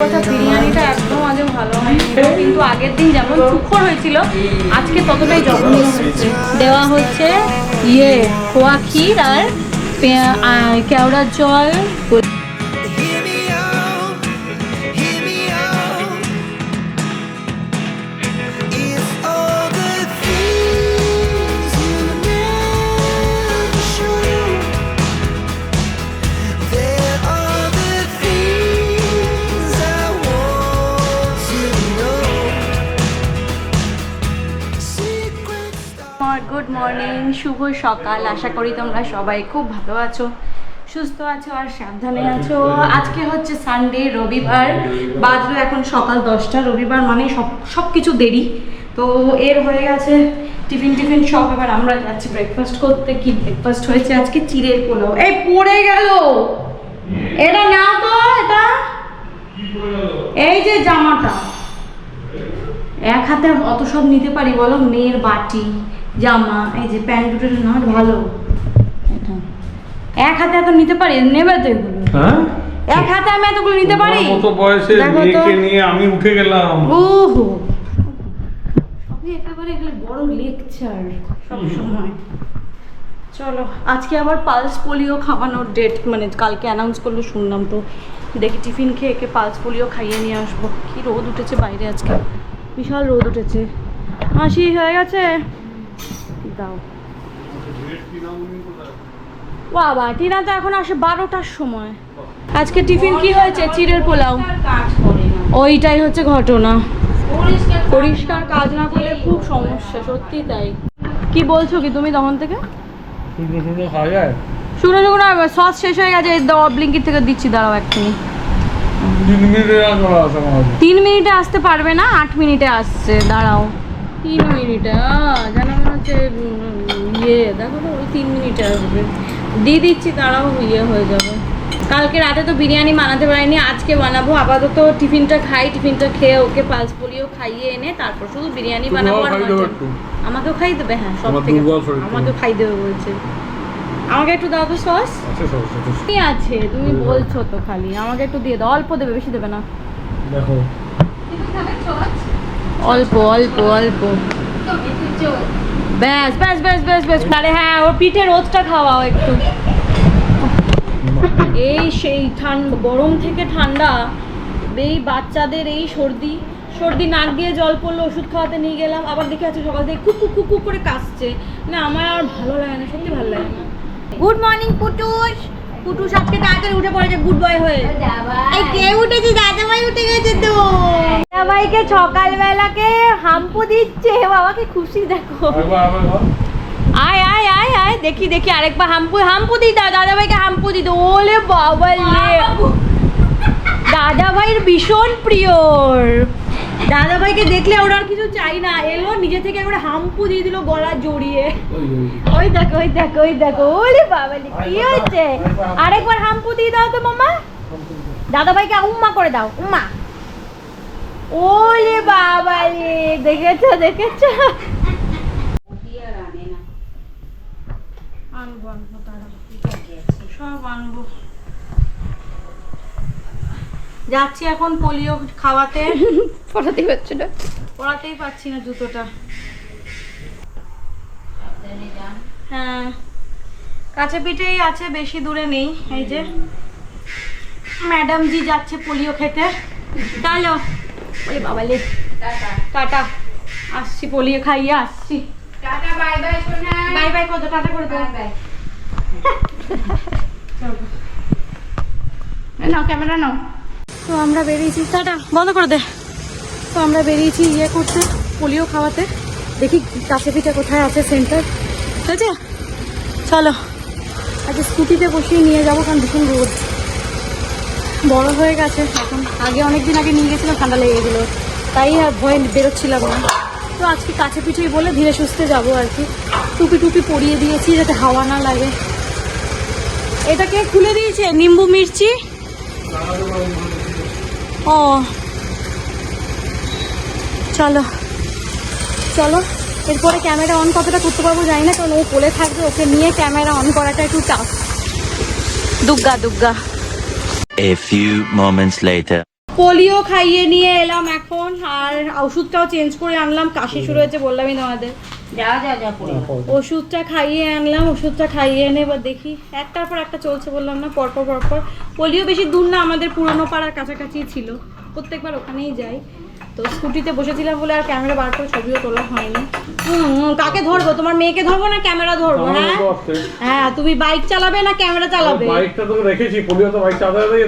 বিরিয়ানিটা একদম আজ ভালো কিন্তু আগের দিন যেমন সুখর হয়েছিল, আজকে ততটাই হচ্ছে দেওয়া হচ্ছে ইয়ে খোয়া ক্ষীর আর কেওড়ার জল মর্নিং শুভ সকাল। আশা করি তোমরা সবাই খুব ভালো আছো সুস্থ আছো আর সাবধানে আছো। আজকে হচ্ছে সানডে রবিবার। বাজলো এখন সকাল দশটা। রবিবার মানে সব সব কিছু দেরি। তো এর হয়ে গেছে টিফিন টিফিন সব। এবার আমরা যাচ্ছি ব্রেকফাস্ট করতে। কি ব্রেকফাস্ট হয়েছে? আজকে চিড়ের পোলাও। এই পড়ে গেল। এটা নাও তো এটা। এই যে জামাটা। এক হাতে অত সব নিতে পারি বলো? মেয়ের বাটি। জামা এই যে প্যান্ট দুটো না ভালো। এক হাতে এত নিতে পারি? নেবে তো এগুলো। হ্যাঁ? এক হাতে আমি এতগুলো নিতে পারি? মতো বয়সে। মেয়েকে নিয়ে আমি উঠে গেলাম। ওহো সবই একেবারে এগুলো বড় লেকচার সব সময়। চলো আজকে আবার পালস পোলিও খাওয়ানোর ডেট মানে কালকে অ্যানাউন্স করল শুনলাম তো। দেখি টিফিন খেয়ে একে পালস পোলিও খাইয়ে নিয়ে আসব। কি রোদ উঠেছে বাইরে আজকে। বিশাল রোদ উঠেছে। হাসি হয়ে গেছে। দাও। বাবা টিনা তো এখন আসে বারোটার সময়। আজকে টিফিন কি হয়েছে? চিড়ের পোলাও। ওইটাই হচ্ছে ঘটনা। পরিষ্কার কাজ না করলে খুব সমস্যা সত্যি তাই। কি বলছো কি তুমি তখন থেকে? শুকনো শুকনো সস শেষ হয়ে গেছে ব্লিঙ্কিট থেকে দিচ্ছি দাঁড়াও তিন মিনিটে। তিন মিনিটে আসতে পারবে না আট মিনিটে আসছে দাঁড়াও। তিন মিনিটে যেন মনে হচ্ছে ইয়ে দেখো তো ওই তিন মিনিটে আসবে। দিয়ে দিচ্ছি দাঁড়াও ইয়ে হয়ে যাবে। কালকে রাতে তো বিরিয়ানি বানাতে পারিনি আজকে বানাবো। আপাতত টিফিনটা খাই টিফিনটা খেয়ে ওকে পালস পোলিও খাইয়ে এনে তারপর শুধু বিরিয়ানি বানাবো আর। আমাকেও খাই দেবে হ্যাঁ সব থেকে। শরীর খাই দেবে বলছে। আমাকে একটু দাও তো সস। কি আছে? তুমি বলছো তো খালি। আমাকে একটু দিয়ে দাও অল্প দেবে বেশি দেবে না। দেখো। অল্প অল্প অল্প। ব্যাস ব্যাস ব্যাস ব্যাস ব্যাস, আরে হ্যাঁ ওর পিঠে রোদটা খাওয়াও একটু। এই সেই ঠান্ডা, গরম থেকে ঠান্ডা। এই বাচ্চাদের এই সর্দি। সর্দি নাক দিয়ে জল পড়ল, ওষুধ খাওয়াতে নিয়ে গেলাম, আবার দেখে আছে সকাল থেকে কুকু, কুক করে কাশছে। না আমার আর ভালো লাগে না, সত্যি ভালো লাগে না। Good morning Putus. পুটুস আজকে তাড়াতাড়ি উঠে পড়েছে গুড বয় হয়ে। এই কে উঠেছে? দাদাভাই উঠে গেছে তো। দাদাভাইকে সকালবেলাকে হাম্পু দিচ্ছে। বাবাকে খুশি দেখো। আয় আয় আয় আয়। দেখি দেখি আরেকবার হাম্পু হাম্পু দি দাও দাদা ভাইকে হাম্পু দি দাও ওলে বাবা। লে দাদা ভাইয়ের ভীষণ প্রিয়। দাদা ভাইকে দেখলে ওর আর কিছু চাই না। এলো নিজে থেকে একবার হাম্পু দিয়ে দিল গলা জড়িয়ে। ওই, দেখো ওই দেখো ওই দেখো। ওলে বাবা কি হচ্ছে আরেকবার হাম্পু দিয়ে দাও তো মামা দাদা ভাইকে উম্মা করে দাও উম্মা। ওলে বাবা লে দেখেছ দেখেছ? আনব আনব দাঁড়াও সব আনব। যাচ্ছি এখন পোলিও খাওয়াতে। পড়াতেই পারছ না। পড়াতেই পারছি না জুতোটা। হ্যাঁ। কাছে পিঠেই আছে বেশি দূরে নেই এই যে। ম্যাডাম জি যাচ্ছে পোলিও খেতে। চলো। ওরে বাবা লে। টাটা। আসছি পোলিও খাইয়ে আসছি। টাটা বাই বাই সোনা। বাই বাই কত টাটা করে দেবো বাই নাও ক্যামেরা নাও। তো আমরা বেরিয়েছি। টাটা বন্ধ করে দে। তো আমরা বেরিয়েছি ইয়ে করতে, পোলিও খাওয়াতে। দেখি কাছে পিঠে কোথায় আছে সেন্টার। ঠিক আছে? চলো। আজকে স্কুটিতে বসিয়ে নিয়ে যাব, কারণ ভীষণ রোদ। বড় হয়ে গেছে এখন। আগে অনেক দিন আগে নিয়ে গেছিলাম, ঠান্ডা লেগে গেছিল তাই আর ভয় বেরোচ্ছিলাম না। তো আজকে কাছে পিঠেই বলে ধীরে সুস্থে যাব আর কি। টুপি টুপি পরিয়ে দিয়েছি যাতে হাওয়া না লাগে। এটাকে খুলে দিয়েছে? নিম্বু মির্চি? ও। চলো। চলো। এরপরে ক্যামেরা অন কতটা করতে পারব জানি না কারণ ও কোলে থাকবে ওকে নিয়ে ক্যামেরা অন করাটা একটু tough Dugga Dugga. A few moments later. Polio খাইয়ে নিয়ে এলাম এখন আর ওষুধটাও চেঞ্জ করে আনলাম কাশি শুরু হয়েছে বললামই তোমাদের। ওষুধটা খাইয়ে আনলাম ওষুধটা খাইয়ে এনে এবার দেখি একটার পর একটা চলছে বললাম না পরপর পরপর। পোলিও বেশি দূর না আমাদের পুরনো পাড়ার কাছাকাছি ছিল। প্রত্যেকবার ওখানেই যাই। তো স্কুটিতে বসেছিলাম বলে আর ক্যামেরা বার করে ছবিও তোলা হয়নি। হুম, হুম, কাকে ধরবো? তোমার মেয়েকে ধরবো না ক্যামেরা ধরবো হ্যাঁ? হ্যাঁ তুমি বাইক চালাবে না ক্যামেরা চালাবে? বাইকটা তো রেখেছি পোলিও তো বাইক চালাতে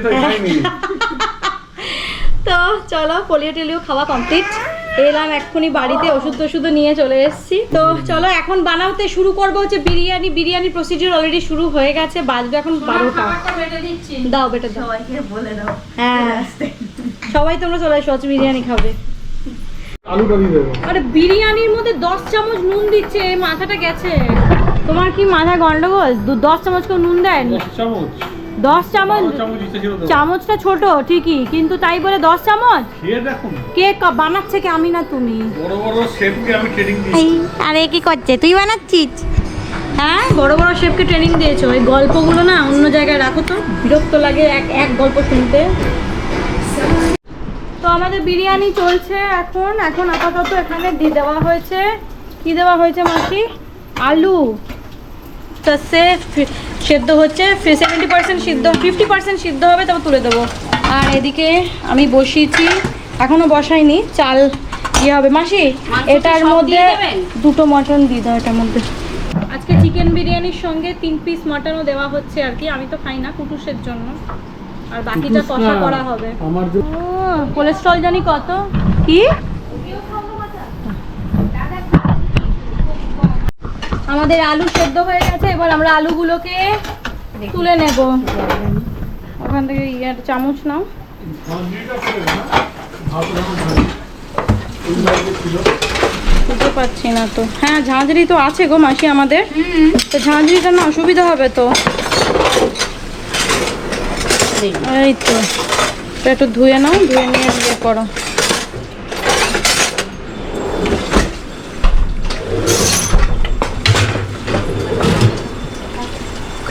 তো চলো পোলিও টেলিও খাওয়া কমপ্লিট এলাম এক্ষুনি বাড়িতে ওষুধ টষুধ নিয়ে চলে এসেছি। তো চলো এখন বানাতে শুরু করব হচ্ছে বিরিয়ানি। বিরিয়ানি প্রসিডিউর অলরেডি শুরু হয়ে গেছে বাজবে এখন বারোটা। দাও বেটা দাও। হ্যাঁ। সবাই তোমরা চলে এসো আজ বিরিয়ানি খাবে। দেবো। আরে বিরিয়ানির মধ্যে দশ চামচ নুন দিচ্ছে মাথাটা গেছে। তোমার কি মাথা গন্ডগোল? দু- দশ চামচ কেউ নুন দেয়? চামচ। দশ চামচ চামচটা ছোট ঠিকই কিন্তু তাই বলে দশ চামচ? কে বানাচ্ছে কে? আমি না তুমি। বড় বড় শেফকে আমি ট্রেনিং দিই এই আরে কি করছে? তুই বানাচ্ছিস? হ্যাঁ? বড় বড় শেফকে ট্রেনিং দিয়েছ। ওই গল্পগুলো না অন্য জায়গায় রাখো তো। বিরক্ত লাগে এক এক গল্প শুনতে। তো আমাদের বিরিয়ানি চলছে এখন। এখন আপাতত এখানে দিয়ে দেওয়া হয়েছে। কি দেওয়া হয়েছে মাসি? আলু। তা সে সেদ্ধ হচ্ছে সেভেন্টি পার্সেন্ট সিদ্ধ ফিফটি পার্সেন্ট সিদ্ধ হবে তারপর তুলে দেবো। আর এদিকে আমি বসিয়েছি এখনও বসাইনি চাল ইয়ে হবে। মাসি এটার মধ্যে দুটো মটন দিয়ে দাও এটার মধ্যে। আজকে চিকেন বিরিয়ানির সঙ্গে তিন পিস মটনও দেওয়া হচ্ছে আর কি আমি তো খাই না কুটুসের জন্য। আর বাকিটা কষা করা হবে। আমার কোলেস্ট্রল জানি কত? কি? আমাদের আলু সেদ্ধ হয়ে গেছে এবার আমরা আলুগুলোকে তুলে নেব। ওখান থেকে ইয়ে চামচ নাও। খুঁজে পাচ্ছি না তো। হ্যাঁ ঝাঁঝরি তো আছে গো মাসি আমাদের। তো ঝাঁঝরিটা না অসুবিধা হবে তো। এই তো। একটু ধুয়ে নাও ধুয়ে নিয়ে ইয়ে করো।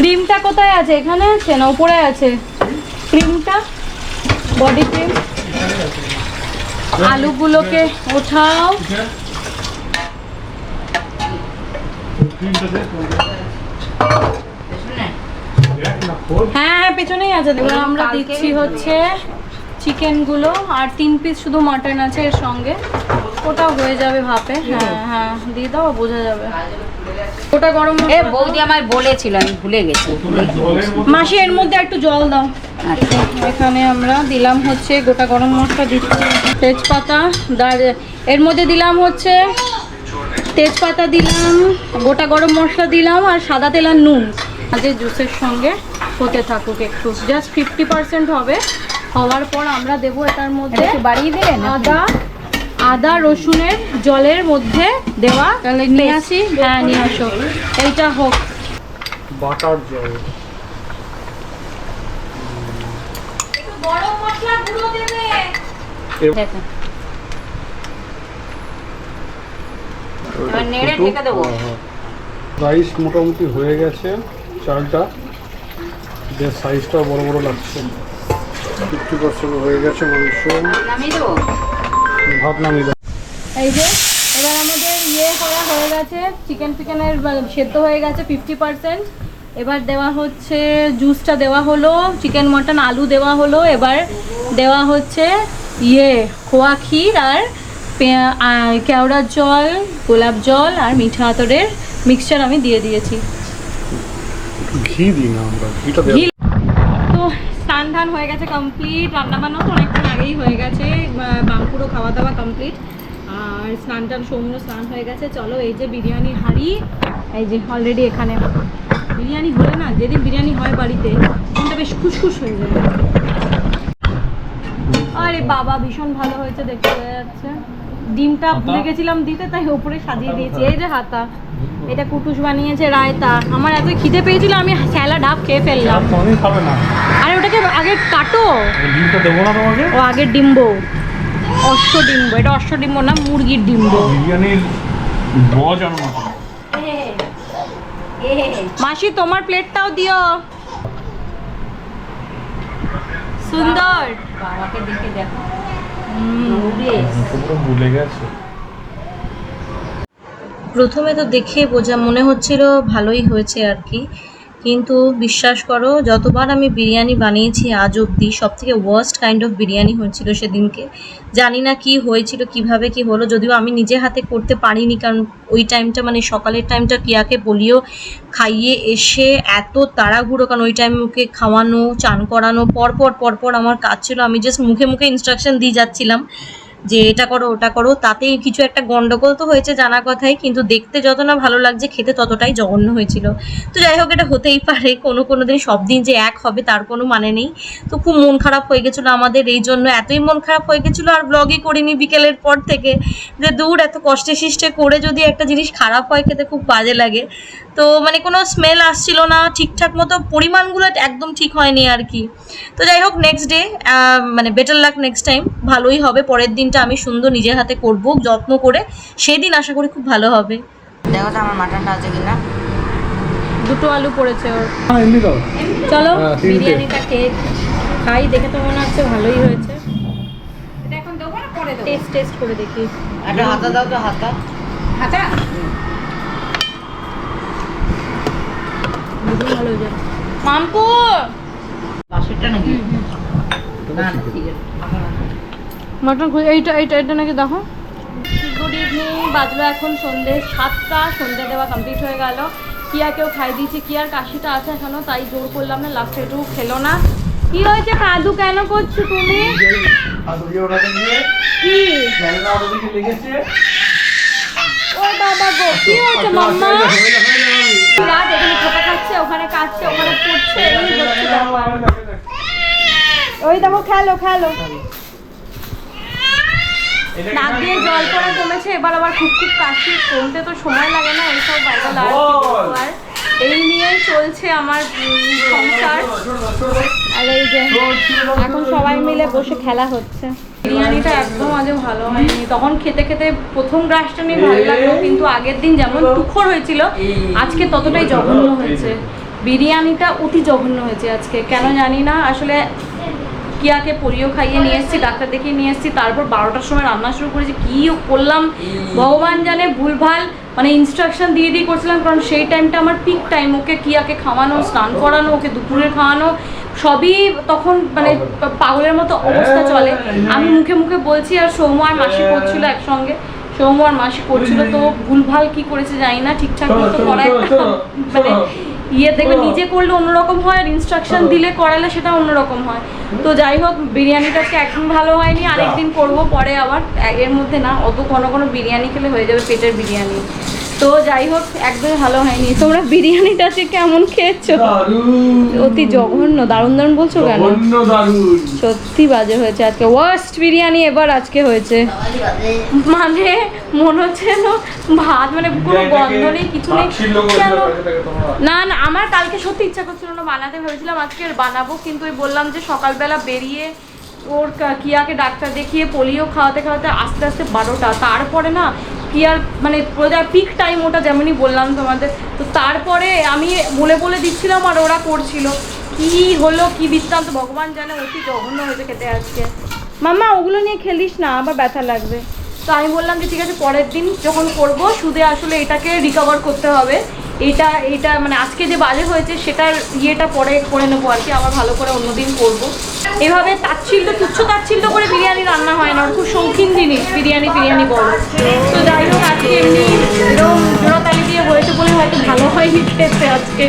ক্রিমটা কোথায় আছে? এখানে আছে না? উপরে আছে? ক্রিমটা? বডি ক্রিম আলুগুলোকে ওঠাও। হ্যাঁ হ্যাঁ পেছনেই আছে। দেখুন আমরা দিচ্ছি হচ্ছে চিকেনগুলো। আর তিন পিস শুধু মাটন আছে এর সঙ্গে। ওটা হয়ে যাবে ভাপে। হ্যাঁ হ্যাঁ দিয়ে দাও বোঝা যাবে। ওটা গরম এ বৌদি আমার বলেছিল আমি ভুলে গেছি। মাসি এর মধ্যে একটু জল দাও। আচ্ছা। এখানে আমরা দিলাম হচ্ছে গোটা গরম মশলা দিচ্ছি তেজপাতা এর মধ্যে দিলাম হচ্ছে তেজপাতা দিলাম গোটা গরম মশলা দিলাম আর সাদা তেল আর নুন। আজকে জুসের সঙ্গে হতে থাকুক একটু। জাস্ট ফিফটি পার্সেন্ট হবে। হওয়ার পর আমরা দেবো এটার মধ্যে একটু বাড়িয়ে দিলে না আদা আদা রসুনের জলের মধ্যে দেওয়া তাহলে নিয়ে আসি হ্যাঁ নিয়ে আসো। এইটা হোক। বাটার জল। গরম মশলা গুঁড়ো দেবে। এবার নেড়ে ঢেকে দেবো। রাইস মোটামুটি হয়ে গেছে চালটা। সাইজটাও বড় বড় লাগছে। ফিফটি পার্সেন্ট হয়ে গেছে মাংস এই যে এবার আমাদের ইয়ে করা হয়ে গেছে চিকেন ফিকেনের সেদ্ধ হয়ে গেছে ফিফটি পার্সেন্ট এবার দেওয়া হচ্ছে জুসটা দেওয়া হলো চিকেন মটন আলু দেওয়া হলো। এবার দেওয়া হচ্ছে ইয়ে খোয়া ক্ষীর আর কেওড়ার জল গোলাপ জল আর মিঠা আতরের মিক্সচার আমি দিয়ে দিয়েছি। ঘি দিই না আমরা ঘিটা স্নান হয়ে গেছে কমপ্লিট রান্নাবান্না তো অনেকক্ষণ আগেই হয়ে গেছে বা- বাঙ্কুরও খাওয়া দাওয়া কমপ্লিট আর স্নান টান সৌম্য স্নান হয়ে গেছে। চলো এই যে বিরিয়ানি হাঁড়ি এই যে অলরেডি এখানে বিরিয়ানি হলে না যেদিন বিরিয়ানি হয় বাড়িতে মনটা বেশ খুশখুশ হয়ে যায়। আরে বাবা ভীষণ ভালো হয়েছে দেখতে বোঝা যাচ্ছে। ডিমটা ভুলে গেছিলাম দিতে তাই উপরে সাজিয়ে দিয়েছি। এই যে হাতা এটা কুটুস বানিয়েছে রায়তা। আমার এত খিদে পেয়েছিল আমি স্যালাড হাফ খেয়ে ফেললাম। খাবে না। আরে ওটাকে আগে কাটো। ডিমটা দেবো না তোমাকে? ও আগে ডিম্ব। অশ্ব ডিম্ব এটা অশ্ব ডিম্ব না মুরগির ডিম্ব। বিরিয়ানির বজ আনো না মাসি তোমার প্লেটটাও দিও। সুন্দর। বাবাকে দেখে দেখো। পুরো ভুলে গেছে। প্রথমে তো দেখে বোঝা মনে হচ্ছিল ভালোই হয়েছে আর কি। কিন্তু বিশ্বাস করো, যতবার আমি বিরিয়ানি বানিয়েছি আজ অবধি সব থেকে ওয়ার্স্ট কাইন্ড অফ বিরিয়ানি হয়েছিল সেদিনকে। জানি না কি হয়েছিল, কীভাবে কি হলো, যদিও আমি নিজে হাতে করতে পারিনি, কারণ ওই টাইমটা মানে সকালের টাইমটা কিয়াকে বলিও খাইয়ে এসে এত তাড়াহুড়ো, কারণ ওই টাইমে ওকে খাওয়ানো, চান করানো, পরপর পরপর আমার কাজ ছিল, আমি জাস্ট মুখে মুখে ইনস্ট্রাকশন দিয়ে যাচ্ছিলাম। যে এটা করো, ওটা করো, তাতেই কিছু একটা গন্ডগোল তো হয়েছে জানা কথাই, কিন্তু দেখতে যত না ভালো লাগছে, খেতে ততটাই জঘন্য হয়েছিল। তো যাই হোক, এটা হতেই পারে, কোনো কোনো দিন সব দিন যে এক হবে, তার কোনো মানে নেই। তো খুব মন খারাপ হয়ে গেছিল আমাদের, এই জন্য এতই মন খারাপ হয়ে গেছিল, আর ব্লগই করিনি বিকেলের পর থেকে। যে দূর, এত কষ্টে সৃষ্টে করে যদি একটা জিনিস খারাপ হয়, খেতে খুব বাজে লাগে। তো মানে কোনো স্মেল আসছিল না, ঠিকঠাক মতো পরিমাণগুলো একদম ঠিক হয়নি আর কি। তো যাই হোক নেক্সট ডে মানে বেটার লাক নেক্সট টাইম ভালোই হবে, পরের দিনটা আমি সুন্দর নিজের হাতে করব যত্ন করে সেই দিন আশা করি খুব ভালো হবে। দেখো তো আমার মাটনটা আছে কিনা। দুটো আলু পড়েছে ওর। হ্যাঁ এমনি দাও। চলো হ্যাঁ, বিরিয়ানিটা খেয়ে খাই দেখে তো মনে হচ্ছে ভালোই হয়েছে। এটা এখন দেবো না পরে দেবো? টেস্ট টেস্ট করে দেখি। একটা হাতা দাও তো হাতা। হাতা? দুটোই ভালো হয়েছে মামপু পাশেরটা নাকি? না না, ঠিক আছে। মটন এইটা এইটা এটা নাকি দেখো। গুড ইভিনিং বাজলো এখন সন্ধে সাতটা সন্ধে দেওয়া কমপ্লিট হয়ে গেল। কিয়াকেও খাই দিয়েছি কিয়ার কাশিটা আছে এখনও তাই জোর করলাম না লাস্টে একটু খেলো না। কি হয়েছে কাদু কেন করছ তুমি? কি? ও বাবা গো কি হয়েছে মাম্মা? রাত এখানে ঠোকা খাচ্ছে ওখানে কাচ্ছে ওখানে পড়ছে। ওই দেখো খেলো খেলো। নাক দিয়ে জল পড়া কমেছে এবার আবার খুব খুব কাশি কমতে তো সময় লাগে না এইসব ভাইরাল আর বলব আর। এই নিয়েই চলছে আমার সংসার। আর এই যে এখন সবাই মিলে বসে খেলা হচ্ছে। বিরিয়ানিটা একদম আজও ভালো হয়নি। তখন খেতে খেতে প্রথম গ্রাসটা নিয়ে ভালো লাগল কিন্তু আগের দিন যেমন তুখর হয়েছিল আজকে ততটাই জঘন্য হয়েছে। বিরিয়ানিটা অতি জঘন্য হয়েছে আজকে কেন জানি না। আসলে কিয়াকে পোলিও খাইয়ে নিয়ে এসেছি ডাক্তার দেখিয়ে নিয়ে এসেছি তারপর বারোটার সময় রান্না শুরু করেছি কী করলাম? ভগবান জানে ভুলভাল মানে ইনস্ট্রাকশন দিয়ে দিয়ে করছিলাম কারণ সেই টাইমটা আমার পিক টাইম ওকে কিয়াকে খাওয়ানো স্নান করানো ওকে দুপুরে খাওয়ানো সবই তখন মানে পাগলের মতো অবস্থা চলে। আমি মুখে মুখে বলছি আর সৌম্য আর মাসি করছিল একসঙ্গে সৌম্য আর মাসি করছিল তো ভুলভাল কি করেছে জানি না ঠিকঠাক মতো করা একটা মানে ইয়ে দেখবে নিজে করলে অন্যরকম হয় আর ইনস্ট্রাকশন দিলে করালে সেটা অন্যরকম হয়। তো যাই হোক বিরিয়ানিটা আজকে একদম ভালো হয়নি আরেকদিন করব পরে আবার। এর মধ্যে না অত কোনো কোনো বিরিয়ানি খেলে হয়ে যাবে পেটের বিরিয়ানি। তো যাই হোক একদমই ভালো হয়নি। তোমরা বিরিয়ানিটা আজকে কেমন খেয়েছো? অতি জঘন্য দারুণ দারুণ বলছো কেন? সত্যি বাজে হয়েছে আজকে। ওয়ার্স্ট বিরিয়ানি এবার আজকে হয়েছে। মানে মনে হচ্ছে ভাত মানে কোনো গন্ধ নেই কিছু নেই। না না আমার কালকে সত্যি ইচ্ছা করছিল না, বানাতে। ভেবেছিলাম আজকে বানাবো, কিন্তু ওই বললাম যে সকালবেলা বেরিয়ে ওর কিয়াকে ডাক্তার দেখিয়ে পোলিও খাওয়াতে খাওয়াতে আস্তে আস্তে বারোটা। তারপরে না, কিয়ার মানে পিক টাইম ওটা যেমনই বললাম তোমাদের, তো তারপরে আমি বলে বলে দিচ্ছিলাম আর ওরা করছিল। কি হলো, কি বৃত্তান্ত, ভগবান জানে, অতি জঘন্য হয়েছে খেতে আজকে। মাম্মা, ওগুলো নিয়ে খেলিস না, আবার ব্যথা লাগবে। তো আমি বললাম যে ঠিক আছে, পরের দিন যখন করব, সুদে আসলে এটাকে রিকভার করতে হবে। এটা এটা মানে আজকে যে বাজে হয়েছে সেটার ইয়েটা পরে করে নেব আর কি, আবার ভালো করে অন্যদিন করব। এভাবে তাচ্ছিল্য, তুচ্ছ তাচ্ছিল্য করে বিরিয়ানি রান্না হয় না খুব শৌখিন জিনিস, বিরিয়ানি বিরিয়ানি বলো তো যাই হোক, আজকে এমনি এরকম জোড়াতালি দিয়ে হয়েছে বলে হয়তো ভালো হয়নি খেতে আজকে।